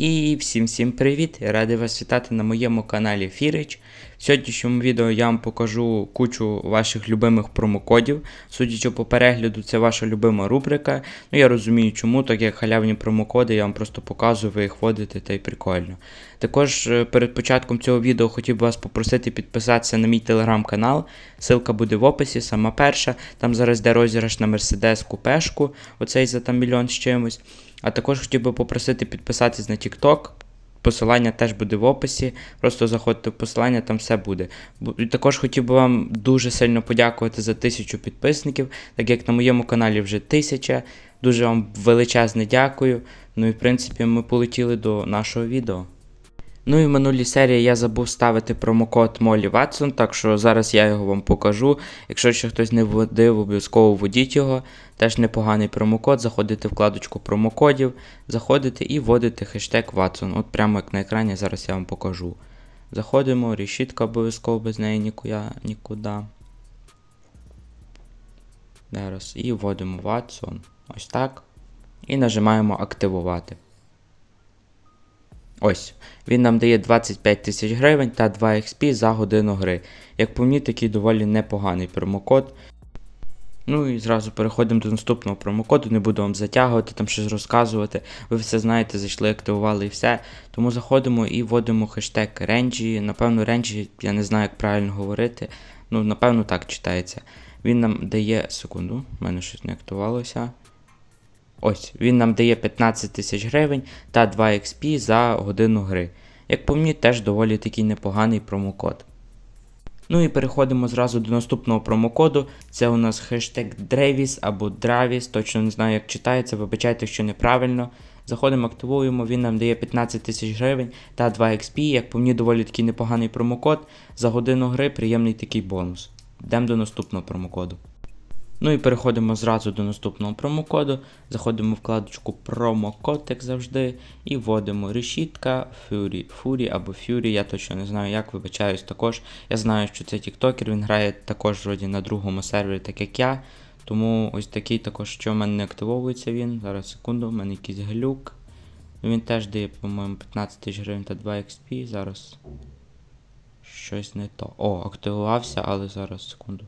І всім всім привіт! Радий вас вітати на моєму каналі Фірич. В сьогоднішньому відео я вам покажу кучу ваших любимих промокодів. Судячи по перегляду, це ваша любима рубрика. Ну я розумію чому, так як халявні промокоди, я вам просто показую, ви їх вводите та й прикольно. Також е, перед початком цього відео хотів би вас попросити підписатися на мій телеграм-канал. Ссылка буде в описі, сама перша. Там зараз йде розіграш на Мерседес Купешку, оцей за там мільйон з чимось. А також хотів би попросити підписатись на TikTok. Посилання теж буде в описі. Просто заходьте в посилання, там все буде. Також хотів би вам дуже сильно подякувати за тисячу підписників, так як на моєму каналі вже тисяча. Дуже вам величезне дякую. Ну і в принципі ми полетіли до нашого відео. Ну і в минулій серії я забув ставити промокод Молі Ватсон, так що зараз я його вам покажу. Якщо ще хтось не вводив, обов'язково вводіть його. Теж непоганий промокод. Заходите в вкладочку промокодів, заходите і вводите хештег Ватсон. От прямо як на екрані, зараз я вам покажу. Заходимо, решітка обов'язково без неї нікуди. нікуди. Зараз. І вводимо Ватсон. Ось так. І нажимаємо активувати. Ось, він нам дає 25 тисяч гривень та 2 XP за годину гри. Як по мені, такий доволі непоганий промокод. Ну і зразу переходимо до наступного промокоду, не буду вам затягувати, там щось розказувати. Ви все знаєте, зайшли, активували і все. Тому заходимо і вводимо хештег Ренджі. Напевно, Ренджі, я не знаю, як правильно говорити. Ну, напевно, так читається. Він нам дає. Секунду, в мене щось не активувалося. Ось, він нам дає 15 тисяч гривень та 2 XP за годину гри. Як по мені, теж доволі такий непоганий промокод. Ну і переходимо зразу до наступного промокоду. Це у нас хештег Drevis або Dravis, точно не знаю, як читається, вибачайте, якщо неправильно. Заходимо, активуємо, він нам дає 15 тисяч гривень та 2 XP. Як по мені, доволі такий непоганий промокод. За годину гри приємний такий бонус. Йдемо до наступного промокоду. Ну і переходимо зразу до наступного промокоду. Заходимо в вкладочку промокод, як завжди, і вводимо решітка Fury, Fury або Fury, я точно не знаю як, вибачаюсь також. Я знаю, що це тіктокер, він грає також вроді на другому сервері, так як я. Тому ось такий також, що в мене не активовується він. Зараз секунду, в мене якийсь глюк. Ну, Він теж дає, по-моєму, 15 тисяч гривень та 2 XP. Зараз щось не то. О, активувався, але зараз секунду.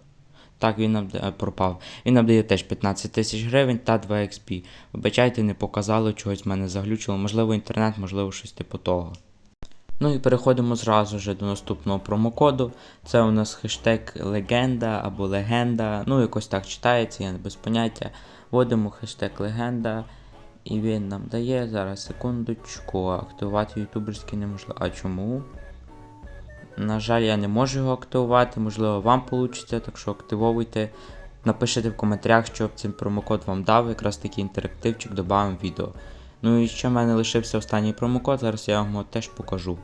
Так, він нам пропав. Він нам дає теж 15 тисяч гривень та 2 XP. Вибачайте, не показало, чогось мене заглючило. Можливо, інтернет, можливо, щось типу того. Ну і переходимо зразу вже до наступного промокоду. Це у нас хештег легенда або легенда. Ну, якось так читається, я без поняття. Вводимо хештег легенда. І він нам дає зараз секундочку. Активувати ютуберський неможливо. А чому? На жаль, я не можу його активувати, можливо, вам вийде, так що активовуйте. Напишіть в коментарях, щоб цей промокод вам дав, якраз такий інтерактивчик додам відео. Ну і ще в мене лишився останній промокод, зараз я вам його теж покажу.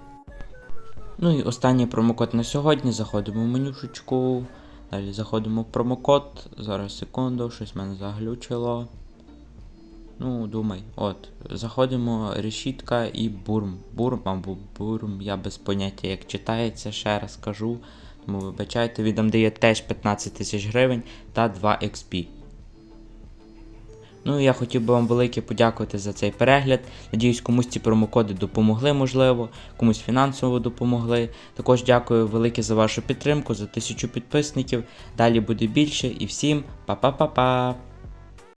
Ну і останній промокод на сьогодні. Заходимо в менюшечку. Далі заходимо в промокод. Зараз секунду, щось мене заглючило. Ну, думай, от, заходимо решітка і бурм. Бурм або бурм, я без поняття як читається, ще раз кажу. Тому вибачайте, він дає теж 15 тисяч гривень та 2 XP. Ну я хотів би вам велике подякувати за цей перегляд. Надіюсь, комусь ці промокоди допомогли, можливо, комусь фінансово допомогли. Також дякую велике за вашу підтримку, за тисячу підписників. Далі буде більше і всім па-па-па-па!